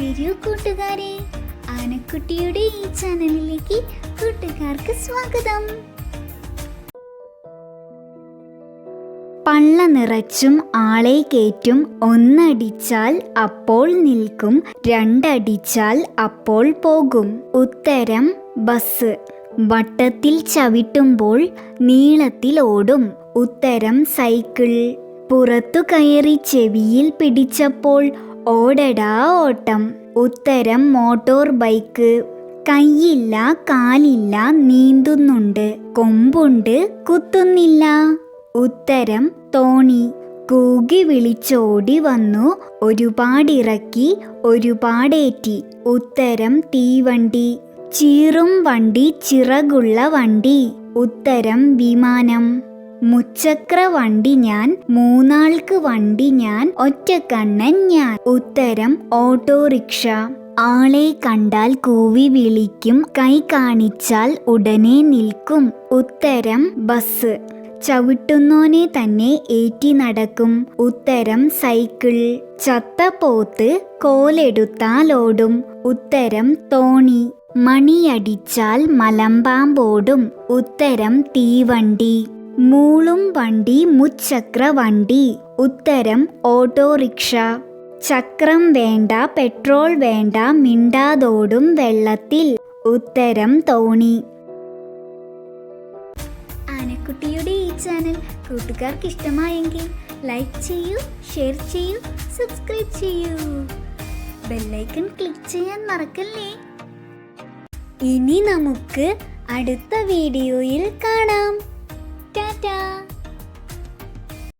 വരൂ കൂട്ടുകാരെ. ആനക്കുട്ടിയുടെ ഈ ചാനലിലേക്ക് കൂട്ടുകാർക്ക് സ്വാഗതം. പള്ള നിറച്ചും ആളെ കയറ്റും ഒന്നടിച്ചാൽ അപ്പോൾ നിൽക്കും രണ്ടടിച്ചാൽ അപ്പോൾ പോകും. ഉത്തരം ബസ്. വട്ടത്തിൽ ചവിട്ടുമ്പോൾ നീളത്തിൽ ഓടും. ഉത്തരം സൈക്കിൾ. പുറത്തു കയറി ചെവിയിൽ പിടിച്ചപ്പോൾ ഓടടാ ഓട്ടം. ഉത്തരം മോട്ടോർ ബൈക്ക്. കൈയില്ല കാലില്ല നീന്തുന്നുണ്ട്. കൊമ്പുണ്ട് കുത്തുന്നില്ല. ഉത്തരം തോണി. കൂകി വിളിച്ചോടി വന്നു. ഒരുപാടിറക്കി ഒരുപാടേറ്റി. ഉത്തരം തീവണ്ടി. ചീറും വണ്ടി ചിറകുള്ള വണ്ടി. ഉത്തരം വിമാനം. മുച്ചക്ര വണ്ടി ഞാൻ മൂന്നാൾക്ക് വണ്ടി ഞാൻ ഒറ്റക്കണ്ണൻ ഞാൻ. ഉത്തരം ഓട്ടോറിക്ഷ. ആളെ കണ്ടാൽ കൂവി വിളിക്കും കൈ കാണിച്ചാൽ ഉടനെ നിൽക്കും. ഉത്തരം ബസ്. ചവിട്ടുന്നോനെ തന്നെ ഏറ്റി നടക്കും. ഉത്തരം സൈക്കിൾ. ചത്ത പോത്ത് കോലെടുത്താൽ ഓടും. ഉത്തരം തോണി. മണിയടിച്ചാൽ മലമ്പാമ്പോടും. ഉത്തരം തീവണ്ടി. മൂളും വണ്ടി മുച്ചക്ര വണ്ടി. ഉത്തരം ഓട്ടോറിക്ഷ. ചക്രം വേണ്ട പെട്രോൾ വേണ്ട മിണ്ടാതോടും വെള്ളത്തിൽ. ഉത്തരം തോണി. ആനക്കുട്ടിയുടെ ഈ ചാനൽ കൂട്ടുകാർക്ക് ഇഷ്ടമായെങ്കിൽ ലൈക്ക് ചെയ്യൂ ഷെയർ ചെയ്യൂ സബ്സ്ക്രൈബ് ചെയ്യൂ. ബെല്ലൈക്കൺ ക്ലിക്ക് ചെയ്യാൻ മറക്കല്ലേ? ഇനി നമുക്ക് അടുത്ത വീഡിയോയിൽ കാണാം. 的。